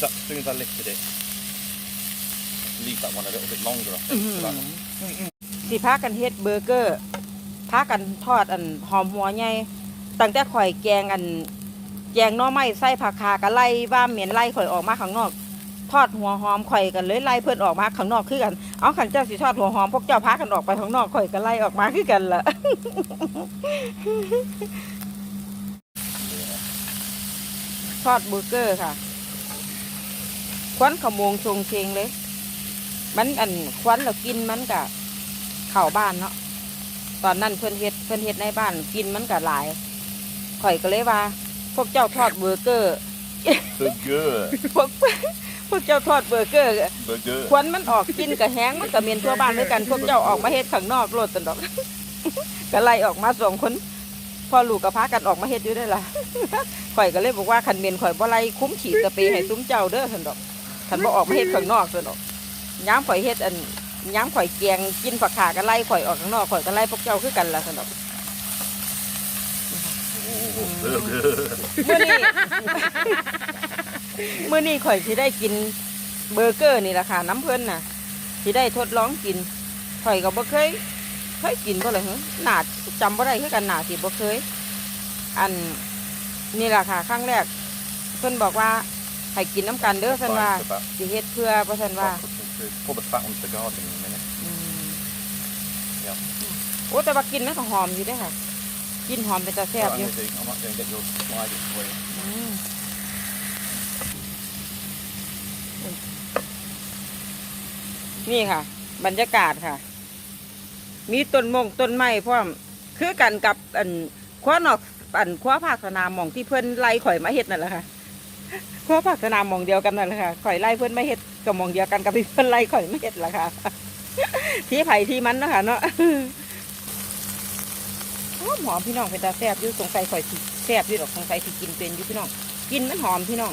So as soon as I lifted it, leave that one a little bit longer. I think. so that- สิพากันเฮ็ดเบอร์เกอร์พากันทอดอันหอมหัวใหญ่ตั้งแต่ข่อยแกงอันแกงหน่อไม้ใส่ผักคากะไล่ว่าเหม็นไล่ข่อยออกมาข้างนอก ทอดหัวหอมข่อยกันเลยไล่เพิ่นออกมาข้างนอกคือกันเอาขันเจ้าสิทอดหัวหอมพวกเจ้าพากันออกไปข้างนอกข่อยก็ไล่ออกมาคือกันล่ะทอดเบอร์เกอร์ค่ะ ควันขโมงชงเชงเลย มันอันควันเรากินมันกะเข่าบ้านเนาะตอนนั้นเพื่อนเฮ็ดเพื่อนเฮ็ดในบ้านกินมันกะหลายข่อยก็เลยว่า พวกเจ้าทอดเบอร์เกอร์ Burger. พวกพวกเจ้าทอดเบอร์เกอร์ Burger. ควันมันออกกินกับแห้งมันกับเมียนทั่วบ้านด้วยกันพวกเจ้าออกมาเฮ็ดข้างนอกโลดตันดอกก็ไล่ออกมาสองคนพ่อลูกกับพากันออกมาเฮ็ดอยู่ได้อล่ะข่อยก็เลยบอกว่าคันเมียนข่อยบ่ไล่คุ้มฉีดสเปรย์ให้ซุ้มเจ้าเด้อสันดอก คันบ่ออกมาเฮ็ดข้างนอกสันดอกย้ำข่อยเฮ็ดอันย้ำข่อยแกงกินผักขาก็ไล่ข่อยออกข้างนอกข่อยก็ไล่พวกเจ้าคือกันล่ะสันดอก Oh, burger. มื้อนี้มื้อนี้ข่อยสิได้กินเบอร์เกอร์นี่ล่ะค่ะน้ำเพิ่นน่ะสิได้ทดลองกินข่อยก็บ่เคยเคยกินบ่เลยหึหนาจำบ่ได้คือกันหนาสิบ่เคย อันนี่ล่ะค่ะครั้งแรกเพิ่นบอกว่า ให้กินน้ำกันเด้อ Fine เพิ่นว่า for that. สิเฮ็ดเพื่อบ่ซั่นว่า I'll put some food. Pull the fat onto the garden in a minute. อืม Yeah. โอ้แต่ว่ากินมันก็หอมอยู่เด้อค่ะ กินหอมเป็นตาแซ่บ What อยู่ I'm gonna do, I might go and get your sliders for you. อืมนี่ค่ะ บรรยากาศค่ะ มีต้นมงต้นไม้พร้อมคือกันกับอันคว้านอกอันคว้าภาคสนามหมองที่เพื่อนไล่ข่อยมาเฮ็ดนั่นแหละค่ะ คว้าภาคสนามองเดียวกันนั่นแหละค่ะข่อยไล่เพื่อนไม่เห็ดกับมองเดียวกันกับที่เพื่อนไล่ข่อยไม่เห็ดแหละค่ะ ที่ไผ่ที่มันเนาะคะเนาะหอมพี่น้องเป็นตาแซ่บอยู่สงสัยข่อยสิแซ่บอยู่ดอกสงสัยสิกินเป็นอยู่พี่น้อง กินมันหอมพี่น้อง